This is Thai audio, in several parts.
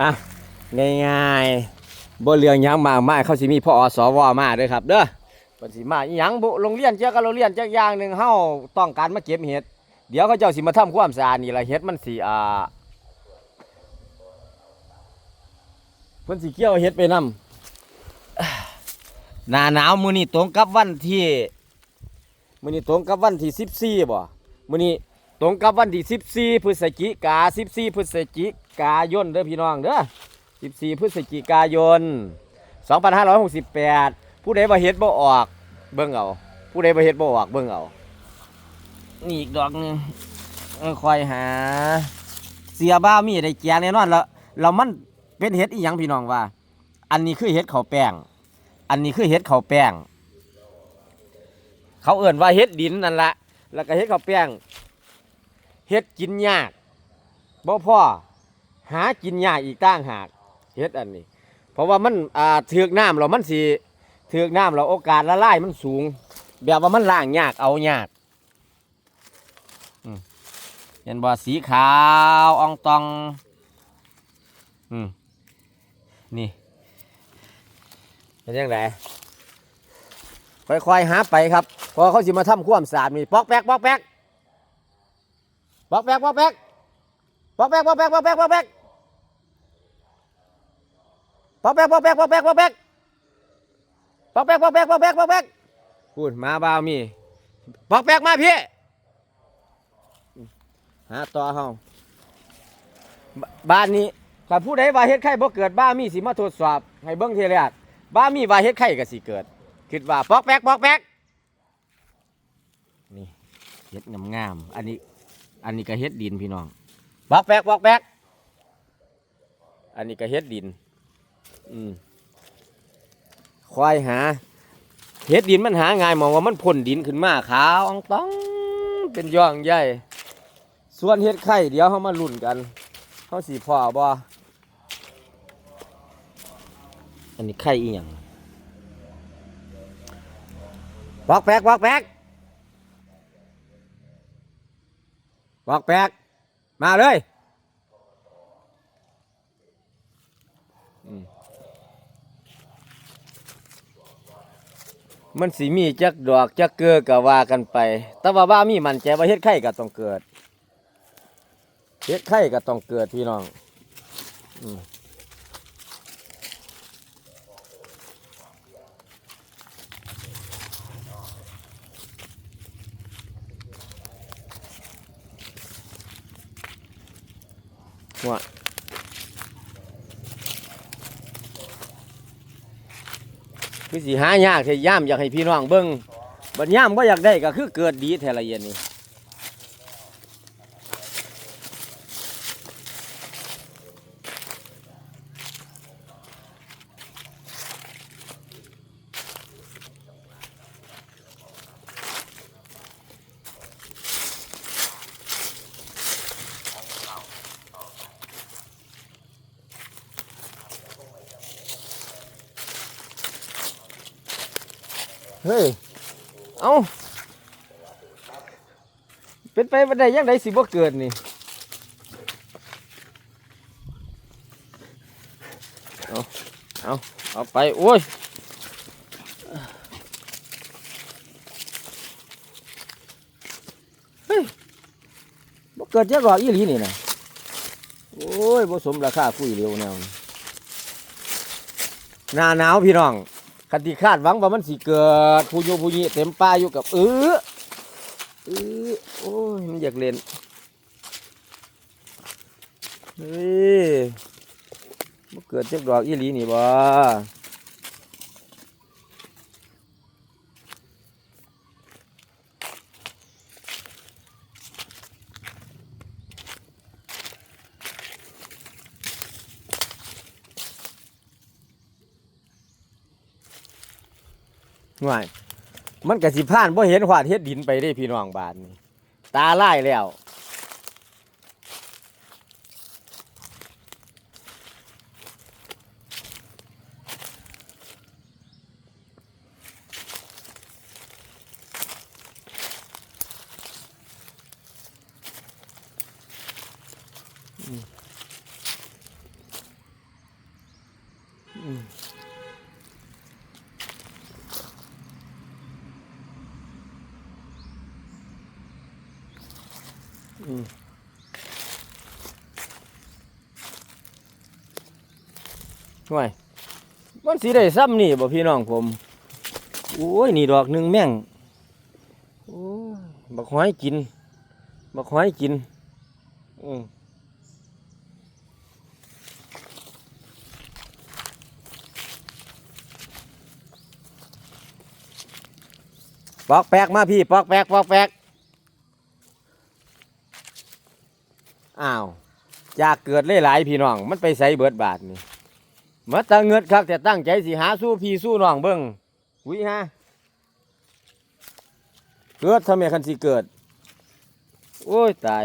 อะง่ายๆบ่เรื่องยังมากมายเขาสิมีพ่ออสวมาเด้อครับ เด้อเพิ่นสิมาอีหยังบุโรงเรียนเจ้าก็โรงเรียนจักอย่างหนึ่งเฮาต้องการมาเก็บเห็ดเดี๋ยวเขาเจ้าสิมาทำความสะอาดนี่ละเห็ดมันสิอ่าเพิ่นสิเกี่ยวเห็ดไปนํหน้าหนาวมื้อนี้ตรงกับวันที่มื้อนี้ตรงกับวันที่14บ่มื้อนี้ ตรงกับวันที่14พฤศจิกา14พฤศจิกายนเด้อพี่น้องเด้อ14พฤศจิกายน 2568 ผู้ใดบ่เฮ็ดบ่ออก เบิ่งเอาผู้ใดบ่เฮ็ดบ่ออกเบิ่งเอานี่อีกดอกหนึงเออคอยหา เสียบ้ามีได้แกงแน่นอนแล้วแล้วมันเป็นเฮ็ดอีหยังพี่น้องว่า อันนี้คือเฮ็ดข้าวแป้ง อันนี้คือเฮ็ดข้าวแป้ง เขาเอิ่นว่าเฮ็ดดินนั่นละแล้วก็เฮ็ดข้าวแป้ง เฮ็ดกินยากบ่พ่อหากินยากอีกต่างหากเฮ็ดอันนี้ เพราะว่ามันอ่าถือกน้ำแล้วมันสิถือกน้ำแล้วโอกาสละลายมันสูง แบบว่ามันล้างยากเอายากอืมเห็นบ่สีขาวอองตองอืมนี่เป็นยังไงค่อยๆหาไปครับ พอเขาสิมาทำความสะอาดนี่ปอกแป๊กปอกแป๊ก บอกแบกบอกแบกบอกแบกบอกแบกบอกแบกบอกแบกบอกแบกบอกแบกบอกแบกบอกแบกบอกแบกบอกแบกบอกแบกบอกแบกพูดมาบ่าวมีบอกแบกมาพี่หาต่อเฮาบบ้านนี้ถ้าผู้ใดว่าเฮ็ดไข่บ่เกิดบ้ามีสิมาทดสอบ ให้เบิ่งเทีแรกบ้ามีว่าเฮ็ดไข่ก็สิเกิดคิดว่าปอกแบกปอกแบกนี่เฮ็ดงามๆอันนี้ อันนี้ก็เฮ็ดดินพี่น้องบอกแบกบอกแบกอันนี้ก็เฮ็ดดิน อืมควายหาเฮ็ดดินมันหาง่ายมองว่ามันพ่นดินขึ้นมาขาวอองต้องเป็นย่องใหญ่ส่วนเฮ็ดไข่เดี๋ยวเขามาลุ้นกันเขาสีพ่อบ่อันนี้ไข่อีหยังบอกแบกบอกแบก บอกแปลกมาเลยมันสีมีจักดอกจักเกลือก็ว่ากันไป แต่ว่าบ้ามีมันแจว่าเฮ็ดไข่ก็ต้องเกิด เฮ็ดไข่ก็ต้องเกิดพี่น้อง อืม ว่าคือสีหายากเท้ย่ามอยากให้พี่น้องเบิ้งบัดย่ามก็อยากได้ก็คือเกิดดีแทละเย็นนี่ เฮ้ย เอาเป็นไปบ่ได้ยังไดสิบ่เกิดนี่ เอาเอาเอาไป โอ้ยเฮ้ยบ่เกิดจักหรอกอีหลีนี่นะโอ้ยบ่สมราคาคุยเร็วแนวหน้าหนาวพี่น้อง คันที่คาดหวังว่ามันสิเกิดผู้โยผู้ยีเต็มป้าอยู่กับเออเออโอ้ยมันอยากเล่นเฮ้ยมันเกิดเจากดอกอีหลีนี่บ่ ง่ายมันกะสิพานบ่เห็นหวาดเฮ็ดดินไปได้พี่น้องบานนี่ตาลายแล้วอืม ห่วยมันสีได้ซ้ำนี่บ่พี่น้องผม โอ้ย นี่ดอกหนึ่งแม่งโอ้บักหอยกิน บักหอยกิน อืมปอกแปกมาพี่ ปอกแปกปอกแปก อ้าวจากเกิดหลายๆพี่น้อง มันไปใส่เบิดบาทนี่มาตะเงิดครับแต่ตั้งใจสิหาสู้พี่สู้น้องเบิ่งวิฮะเกิดทำไมคันสิเกิด โอ้ยตาย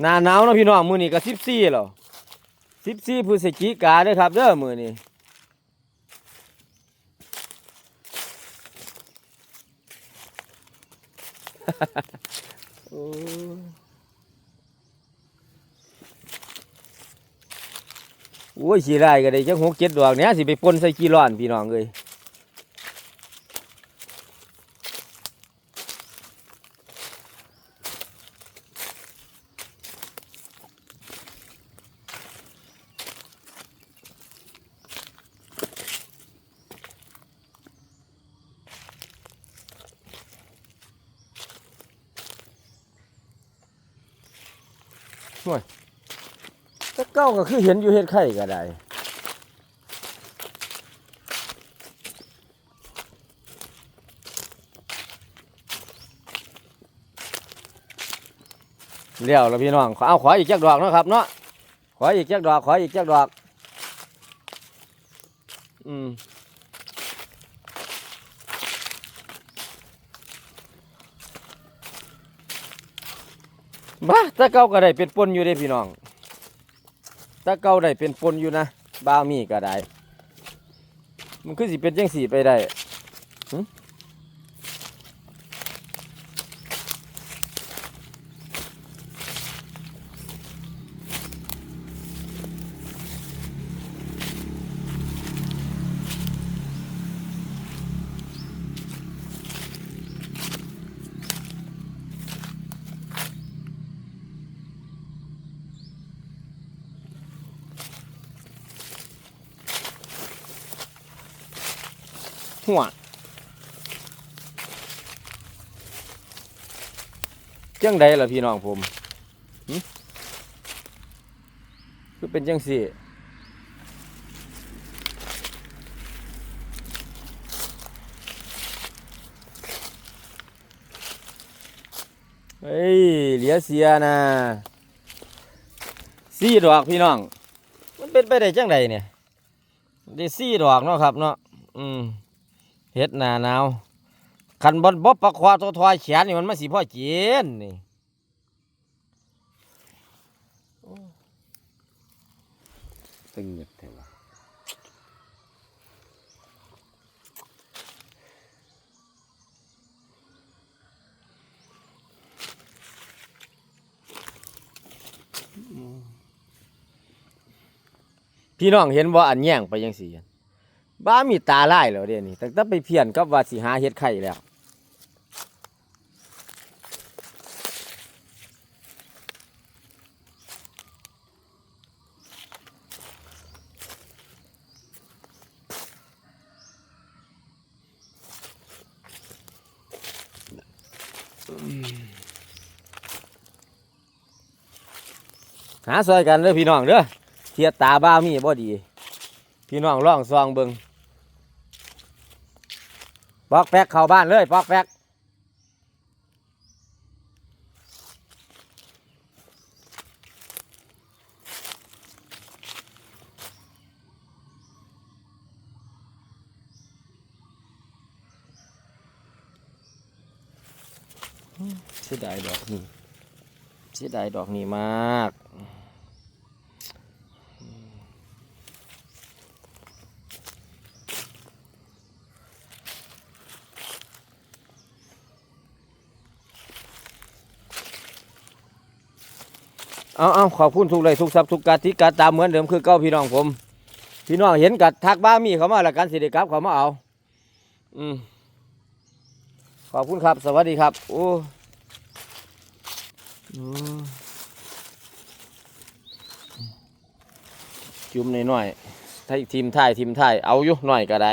หน้าหนาวนะพี่น้องมือนี้ก็สิบสี่แล้วสิบสี่พฤศจิกาเด้อครับเด้อมือนี้ โอ้ยโอ้ยสีไรก็ได้จังหกเจ็ดดอกเนี้ยสิไปปนใส่กีร้อนพี่น้องเลย แต่เก้าก็คือเห็นอยู่เห็ดไข่ก็ได้เลี้ยวแล้วพี่น้องเอาขออีกจักดอกนะครับเนาะขออีกจักดอกขออีกจักดอก อืม บ้าตะเก้าก็ได้เป็นปนอยู่เด้พี่น้องตะเก้าได้เป็นปนอยู่นะบ้ามีก็ได้ มันคือสิเป็นจังสีไปได้ หัวจังใดล่ะพี่น้องผมคือเป็นจังสี่เฮ้ยเหลียเสียนะสี่ดอกพี่น้อง มันเป็นไปได้จังใดเนี่ยได้สี่ดอกเนาะครับเนาะอืม เฮ็ดหน้าหนาวคันบนบบปลาควาตัวทอยแขนนี่มันมาสีพ่อเจียนนี่ตึงเงียบเถอะวะพี่น้องเห็นว่าอันแย่งไปยังสี่ บ้ามีตาไล่แล้วเดี๋ยวนี้ตั้งแต่ไปเพี้ยนกับว่าสิหาเฮ็ดไข่แล้วหาซอยกันเด้อพี่น้องเด้อเทียตาบ้ามีบ่ดี พี่น้องล่องซองเบิง ปอกแป๊กเข้าบ้านเลยปอกแป๊กเสียดายดอกนี้เสียดายดอกนี้มาก เอาเอาขอบคุณทุกเลยทุกทรัพย์ทุกการที่การตามเหมือนเดิมคือเก้าพี่น้องผม พี่น้องเห็นกัดทักบ้ามีเขามาแล้วกันสิเดครับเขามาเอา อืมขอบคุณครับ สวัสดีครับ โอ้อืมจุ่มหน่อยๆถ้าทีมไทยทีมไทยเอาอยู่หน่อยก็ได้